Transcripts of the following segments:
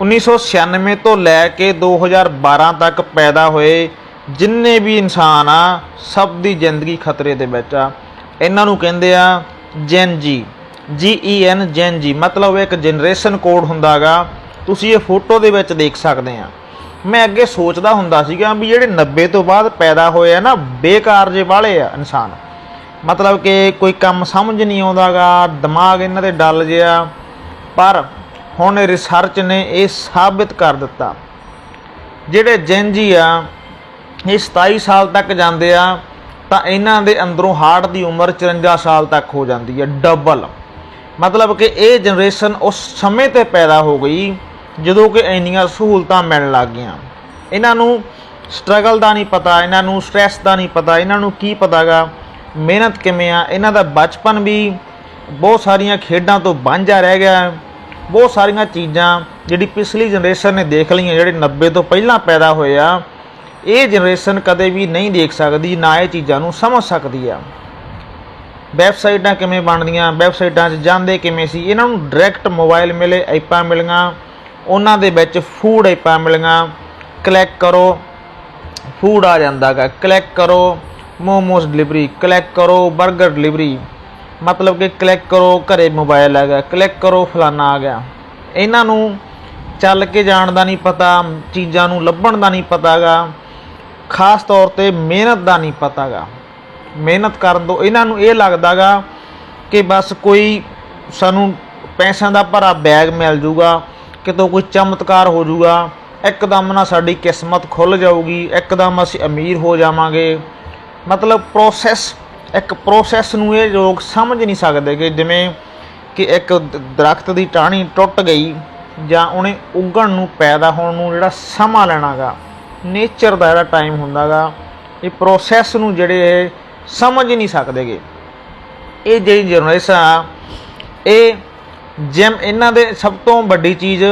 1996 ਤੋਂ ਲੈ ਕੇ 2012 ਤੱਕ ਪੈਦਾ ਹੋਏ ਜਿੰਨੇ ਵੀ ਇਨਸਾਨ ਆ, ਸਭ ਦੀ ਜ਼ਿੰਦਗੀ ਖਤਰੇ ਦੇ ਵਿੱਚ ਆ। ਇਹਨਾਂ ਨੂੰ ਕਹਿੰਦੇ ਆ ਜੈਨ ਜੀ ਜੀ ਈ ਐਨ ਜੈਨ ਜੀ। ਮਤਲਬ ਇੱਕ ਜਨਰੇਸ਼ਨ ਕੋਡ ਹੁੰਦਾਗਾ ਤੁਸੀਂ ਇਹ ਫੋਟੋ ਦੇ ਵਿੱਚ ਦੇਖ ਸਕਦੇ ਆ। ਮੈਂ ਅੱਗੇ ਸੋਚਦਾ ਹੁੰਦਾ ਸੀਗਾ ਵੀ ਜਿਹੜੇ 90 ਤੋਂ ਬਾਅਦ ਪੈਦਾ ਹੋਏ ਆ ਨਾ, ਬੇਕਾਰ ਜੇ ਵਾਲੇ ਆ ਇਨਸਾਨ। ਮਤਲਬ ਕਿ ਕੋਈ ਕੰਮ ਸਮਝ ਨਹੀਂ ਆਉਂਦਾਗਾ ਦਿਮਾਗ ਇਹਨਾਂ ਦੇ ਡਲ ਜਿਆ ਪਰ ਹੁਣ ਰਿਸਰਚ ਨੇ ਇਹ ਸਾਬਿਤ ਕਰ ਦਿੱਤਾ। ਜਿਹੜੇ ਜੈਨਜੀ ਆ, ਇਹ 27 ਸਾਲ ਤੱਕ ਜਾਂਦੇ ਆ, ਤਾਂ ਇਹਨਾਂ ਦੇ ਅੰਦਰੋਂ ਹਾਰਟ ਦੀ ਉਮਰ 54 ਸਾਲ ਤੱਕ ਹੋ ਜਾਂਦੀ ਹੈ ਡਬਲ ਮਤਲਬ ਕਿ ਇਹ ਜਨਰੇਸ਼ਨ ਉਸ ਸਮੇਂ ਤੇ ਪੈਦਾ ਹੋ ਗਈ, ਜਦੋਂ ਕਿ ਇੰਨੀਆਂ ਸਹੂਲਤਾਂ ਮਿਲਣ ਲੱਗ ਗਈਆਂ। ਇਹਨਾਂ ਨੂੰ ਸਟਰਗਲ ਦਾ ਨਹੀਂ ਪਤਾ, ਇਹਨਾਂ ਨੂੰ ਸਟ੍ਰੈਸ ਦਾ ਨਹੀਂ ਪਤਾ, ਇਹਨਾਂ ਨੂੰ ਕੀ ਪਤਾਗਾ, ਮਿਹਨਤ ਕਿਵੇਂ ਆ, ਇਹਨਾਂ ਦਾ ਬਚਪਨ ਵੀ ਬਹੁਤ ਸਾਰੀਆਂ ਖੇਡਾਂ ਤੋਂ ਵਾਂਝਾ ਰਹਿ ਗਿਆ। ਬਹੁਤ ਸਾਰੀਆਂ ਚੀਜ਼ਾਂ ਜਿਹੜੀ ਪਿਛਲੀ ਜਨਰੇਸ਼ਨ ਨੇ ਦੇਖ ਲਈਆਂ, ਜਿਹੜੇ 90 ਤੋਂ ਪਹਿਲਾਂ ਪੈਦਾ ਹੋਏ ਆ, ਇਹ ਜਨਰੇਸ਼ਨ ਕਦੇ ਵੀ ਨਹੀਂ ਦੇਖ ਸਕਦੀ, ਨਾ ਇਹ ਚੀਜ਼ਾਂ ਨੂੰ ਸਮਝ ਸਕਦੀ ਆ। ਵੈਬਸਾਈਟਾਂ ਕਿਵੇਂ ਬਣਦੀਆਂ, ਵੈਬਸਾਈਟਾਂ 'ਚ ਜਾਂਦੇ ਕਿਵੇਂ ਸੀ, ਇਹਨਾਂ ਨੂੰ ਡਾਇਰੈਕਟ ਮੋਬਾਈਲ ਮਿਲੇ ਐਪਾਂ ਮਿਲੀਆਂ, ਉਹਨਾਂ ਦੇ ਵਿੱਚ ਫੂਡ ਐਪਾਂ ਮਿਲੀਆਂ ਕਲਿੱਕ ਕਰੋ ਫੂਡ ਆ ਜਾਂਦਾਗਾ ਕਲਿੱਕ ਕਰੋ ਮੋਮੋਸ ਡਿਲੀਵਰੀ ਕਲਿੱਕ ਕਰੋ 버ਗਰ ਡਿਲੀਵਰੀ ਮਤਲਬ ਕਿ ਕਲਿੱਕ ਕਰੋ, ਘਰੇ ਮੋਬਾਈਲ ਆ ਗਿਆ ਕਲਿੱਕ ਕਰੋ, ਫਲਾਨਾ ਆ ਗਿਆ। ਇਹਨਾਂ ਨੂੰ ਚੱਲ ਕੇ ਜਾਣ ਦਾ ਨਹੀਂ ਪਤਾ, ਚੀਜ਼ਾਂ ਨੂੰ ਲੱਭਣ ਦਾ ਨਹੀਂ ਪਤਾਗਾ ਖਾਸ ਤੌਰ ਤੇ ਮਿਹਨਤ ਦਾ ਨਹੀਂ ਪਤਾਗਾ ਮਿਹਨਤ ਕਰਨ ਤੋਂ ਇਹਨਾਂ ਨੂੰ ਇਹ ਲੱਗਦਾਗਾ ਕਿ ਬਸ ਕੋਈ ਸਾਨੂੰ ਪੈਸਿਆਂ ਦਾ ਭਰਾ ਬੈਗ ਮਿਲ ਜੂਗਾ, ਕਿਤੋਂ ਕੋਈ ਚਮਤਕਾਰ ਹੋ ਜੂਗਾ, ਇੱਕਦਮ ਨਾ ਸਾਡੀ ਕਿਸਮਤ ਖੁੱਲ ਜਾਊਗੀ, ਇੱਕਦਮ ਅਸੀਂ ਅਮੀਰ ਹੋ ਜਾਵਾਂਗੇ। ਮਤਲਬ ਪ੍ਰੋਸੈਸ ਇੱਕ ਪ੍ਰੋਸੈਸ ਨੂੰ ਇਹ ਲੋਕ ਸਮਝ ਨਹੀਂ ਸਕਦੇ ਕਿ ਜਿਵੇਂ ਕਿ ਇੱਕ ਦ- ਦਰਖਤ ਦੀ ਟਾਹਣੀ ਟੁੱਟ ਗਈ ਜਾਂ ਉਹਨੇ ਉੱਗਣ ਨੂੰ ਪੈਦਾ ਹੋਣ ਨੂੰ ਜਿਹੜਾ ਸਮਾਂ ਲੈਣਾਗਾ ਨੇਚਰ ਦਾ ਜਿਹੜਾ ਟਾਈਮ ਹੁੰਦਾਗਾ, ਇਹ ਪ੍ਰੋਸੈਸ ਨੂੰ ਜਿਹੜੇ ਇਹ ਸਮਝ ਹੀ ਨਹੀਂ ਸਕਦੇਗੇ। ਇਹ ਜਿਹੜੀ ਜਨਰੇਸ਼ਨ ਆ, ਇਹ ਜਿਮ ਇਹਨਾਂ ਦੇ ਸਭ ਤੋਂ ਵੱਡੀ ਚੀਜ਼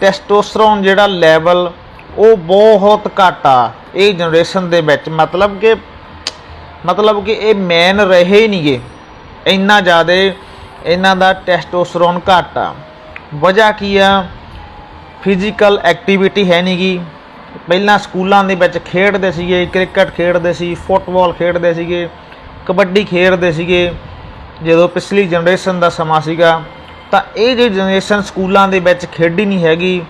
ਟੈਸਟੋਸਟਰੋਨ ਜਿਹੜਾ ਲੈਵਲ ਉਹ ਬਹੁਤ ਘੱਟ ਆ, ਇਹ ਜਨਰੇਸ਼ਨ ਦੇ ਵਿੱਚ। ਮਤਲਬ ਕਿ ਮਤਲਬ ਕਿ ਇਹ ਮੈਨ ਰਹੇ ਹੀ ਨਹੀਂਗੇ ਇੰਨਾ ਜ਼ਿਆਦਾ ਇਹਨਾਂ ਦਾ ਟੈਸਟੋਸਟਰੋਨ ਘੱਟ ਆ। ਵਜ੍ਹਾ ਕੀ ਆ? ਫਿਜ਼ੀਕਲ ਐਕਟੀਵਿਟੀ ਹੈ ਨਹੀਂਗੀ ਪਹਿਲਾਂ ਸਕੂਲਾਂ ਦੇ ਵਿੱਚ ਖੇਡਦੇ ਸੀਗੇ, ਕ੍ਰਿਕਟ ਖੇਡਦੇ ਸੀ, ਫੁੱਟਬਾਲ ਖੇਡਦੇ ਸੀਗੇ, ਕਬੱਡੀ ਖੇਡਦੇ ਸੀਗੇ। ਜਦੋਂ ਪਿਛਲੀ ਜਨਰੇਸ਼ਨ ਦਾ ਸਮਾਂ ਸੀਗਾ, ਤਾਂ ਇਹ ਜਿਹੜੀ ਜਨਰੇਸ਼ਨ ਸਕੂਲਾਂ ਦੇ ਵਿੱਚ ਖੇਡੀ ਨਹੀਂ ਹੈਗੀ,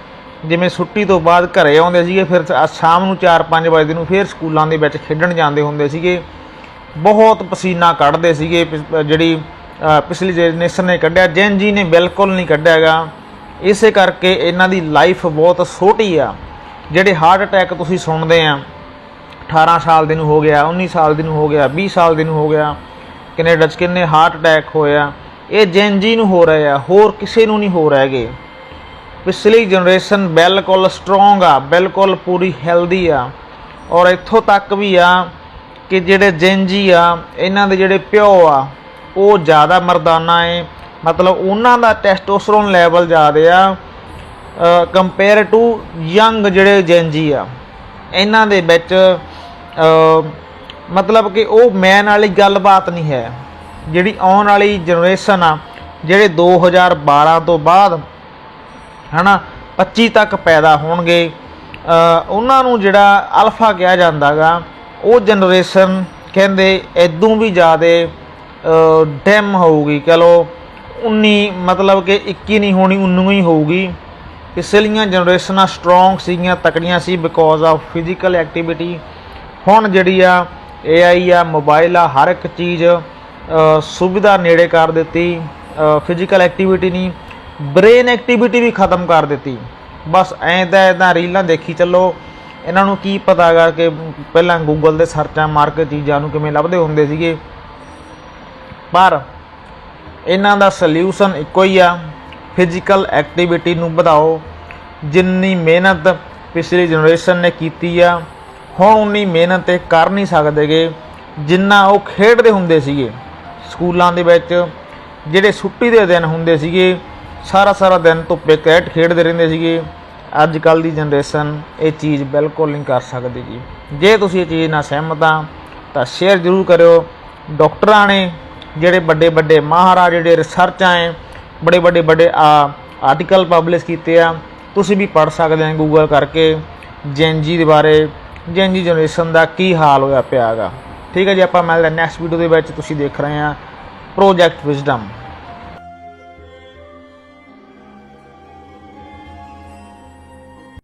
ਜਿਵੇਂ ਛੁੱਟੀ ਤੋਂ ਬਾਅਦ ਘਰੇ ਆਉਂਦੇ ਸੀਗੇ, ਫਿਰ ਸ਼ਾਮ ਨੂੰ 4-5 ਵਜੇ ਨੂੰ ਫਿਰ ਸਕੂਲਾਂ ਦੇ ਵਿੱਚ ਖੇਡਣ ਜਾਂਦੇ ਹੁੰਦੇ ਸੀਗੇ। ਬਹੁਤ ਪਸੀਨਾ ਕੱਢਦੇ ਸੀਗੇ ਪਿਛ- ਜਿਹੜੀ ਪਿਛਲੀ ਜਨਰੇਸ਼ਨ ਨੇ ਕੱਢਿਆ, ਜੈਨ ਜੀ ਨੇ ਬਿਲਕੁਲ ਨਹੀਂ ਕੱਢਿਆ ਹੈਗਾ। ਇਸੇ ਕਰਕੇ ਇਹਨਾਂ ਦੀ ਲਾਈਫ ਬਹੁਤ ਛੋਟੀ ਆ। ਜਿਹੜੇ ਹਾਰਟ ਅਟੈਕ ਤੁਸੀਂ ਸੁਣਦੇ ਆ 18 ਸਾਲ ਦੇ ਨੂੰ ਹੋ ਗਿਆ 19 ਸਾਲ ਦੇ ਨੂੰ ਹੋ ਗਿਆ 20 ਸਾਲ ਦੇ ਨੂੰ ਹੋ ਗਿਆ ਕੈਨੇਡਾ 'ਚ ਕਿੰਨੇ ਹਾਰਟ ਅਟੈਕ ਹੋਇਆ ਇਹ ਜੈਨ ਜੀ ਨੂੰ ਹੋ ਰਹੇ ਆ, ਹੋਰ ਕਿਸੇ ਨੂੰ ਨਹੀਂ ਹੋ ਰਹੇਗੇ ਪਿਛਲੀ ਜਨਰੇਸ਼ਨ ਬਿਲਕੁਲ ਸਟਰੋਂਗ ਆ, ਬਿਲਕੁਲ ਪੂਰੀ ਹੈਲਦੀ ਆ। ਔਰ ਇੱਥੋਂ ਤੱਕ ਵੀ ਆ ਕਿ ਜਿਹੜੇ ਜੈਨਜੀ ਆ, ਇਹਨਾਂ ਦੇ ਜਿਹੜੇ ਪਿਓ ਆ, ਉਹ ਜ਼ਿਆਦਾ ਮਰਦਾਨਾ ਏ। ਮਤਲਬ ਉਹਨਾਂ ਦਾ ਟੈਸਟੋਸਟਰੋਨ ਲੈਵਲ ਜ਼ਿਆਦਾ ਆ। ਕੰਪੇਅਰ ਟੂ ਯੰਗ ਜਿਹੜੇ ਜੈਨਜੀ ਆ, ਇਹਨਾਂ ਦੇ ਵਿੱਚ ਮਤਲਬ ਕਿ ਉਹ ਮੈਨ ਵਾਲੀ ਗੱਲਬਾਤ ਨਹੀਂ ਹੈ। ਜਿਹੜੀ ਆਉਣ ਵਾਲੀ ਜਨਰੇਸ਼ਨ ਆ, ਜਿਹੜੇ 2012 ਤੋਂ ਬਾਅਦ, ਹਨਾ 25 ਤੱਕ ਪੈਦਾ ਹੋਣਗੇ। ਉਹਨਾਂ ਨੂੰ ਜਿਹੜਾ ਅਲਫਾ ਕਿਹਾ ਜਾਂਦਾਗਾ ਉਹ ਜਨਰੇਸ਼ਨ ਕਹਿੰਦੇ ਇਦੋਂ ਵੀ ਜ਼ਿਆਦੇ ਡੈਮ ਹੋਊਗੀ, ਕਹ ਲੋ 19 ਮਤਲਬ ਕਿ 21 ਨਹੀਂ ਹੋਣੀ 19 ਹੀ ਹੋਊਗੀ। ਲਈਆਂ ਜਨਰੇਸ਼ਨਾਂ ਸਟਰੋਂਗ ਸੀਗੀਆਂ, ਤਕੜੀਆਂ ਸੀ ਬਿਕੋਜ਼ ਆਫ ਫਿਜ਼ੀਕਲ ਐਕਟੀਵਿਟੀ ਹੁਣ ਜਿਹੜੀ ਆ AI ਆ ਮੋਬਾਈਲ ਆ, ਹਰ ਇੱਕ ਚੀਜ਼ ਸੁਵਿਧਾ ਨੇੜੇ ਕਰ ਦਿੱਤੀ ਫਿਜ਼ੀਕਲ ਐਕਟੀਵਿਟੀ ਨਹੀਂ ਬ੍ਰੇਨ ਐਕਟੀਵਿਟੀ ਵੀ ਖਤਮ ਕਰ ਦਿੱਤੀ। ਬਸ ਐਂ ਤਾਂ ਐਦਾਂ ਰੀਲਾਂ ਦੇਖੀ ਚੱਲੋ ਇਹਨਾਂ ਨੂੰ ਕੀ ਪਤਾਗਾ ਕਿ ਪਹਿਲਾਂ ਗੂਗਲ ਦੇ ਸਰਚਾਂ ਮਾਰ ਕੇ ਚੀਜ਼ਾਂ ਨੂੰ ਕਿਵੇਂ ਲੱਭਦੇ ਹੁੰਦੇ ਸੀਗੇ? ਪਰ ਇਹਨਾਂ ਦਾ ਸੋਲਿਊਸ਼ਨ ਇੱਕੋ ਹੀ ਆ ਫਿਜ਼ੀਕਲ ਐਕਟੀਵਿਟੀ ਨੂੰ ਵਧਾਓ। ਜਿੰਨੀ ਮਿਹਨਤ ਪਿਛਲੀ ਜਨਰੇਸ਼ਨ ਨੇ ਕੀਤੀ ਆ, ਹੁਣ ਉਨੀ ਮਿਹਨਤ ਇਹ ਕਰ ਨਹੀਂ ਸਕਦੇਗੇ ਜਿੰਨਾ ਉਹ ਖੇਡਦੇ ਹੁੰਦੇ ਸੀਗੇ। ਸਕੂਲਾਂ ਦੇ ਵਿੱਚ ਜਿਹੜੇ ਛੁੱਟੀ ਦੇ ਦਿਨ ਹੁੰਦੇ ਸੀਗੇ, ਸਾਰਾ ਸਾਰਾ ਦਿਨ ਧੁੱਪੇ ਕ੍ਰਿਕਟ ਖੇਡਦੇ ਰਹਿੰਦੇ ਸੀਗੇ। ਅੱਜ ਕੱਲ ਦੀ ਜਨਰੇਸ਼ਨ ਇਹ ਚੀਜ਼ ਬਿਲਕੁਲ ਨਹੀਂ ਕਰ ਸਕਦੀ ਜੀ। ਜੇ ਤੁਸੀਂ ਇਹ ਚੀਜ਼ ਨਾਲ ਸਹਿਮਤ ਆ, ਤਾਂ ਸ਼ੇਅਰ ਜ਼ਰੂਰ ਕਰਿਓ। ਡਾਕਟਰਾਂ ਨੇ ਜਿਹੜੇ ਵੱਡੇ ਵੱਡੇ ਮਹਾਰਾਜ, ਜਿਹੜੇ ਰਿਸਰਚ ਆਏ ਬੜੇ ਵੱਡੇ ਵੱਡੇ ਆਰਟੀਕਲ ਪਬਲਿਸ਼ ਕੀਤੇ ਆ, ਤੁਸੀਂ ਵੀ ਪੜ੍ਹ ਸਕਦੇ ਹੋ ਗੂਗਲ ਕਰਕੇ ਜੈਨਜੀ ਦੇ ਬਾਰੇ ਜੈਨਜੀ ਜਨਰੇਸ਼ਨ ਦਾ ਕੀ ਹਾਲ ਹੋਇਆ ਪਿਆ ਹੈਗਾ। ਠੀਕ ਹੈ ਜੀ, ਆਪਾਂ ਮਿਲਦੇ ਨੈਕਸਟ ਵੀਡੀਓ ਦੇ ਵਿੱਚ, ਤੁਸੀਂ ਦੇਖ ਰਹੇ ਆ ਪ੍ਰੋਜੈਕਟ ਵਿਜ਼ਡਮ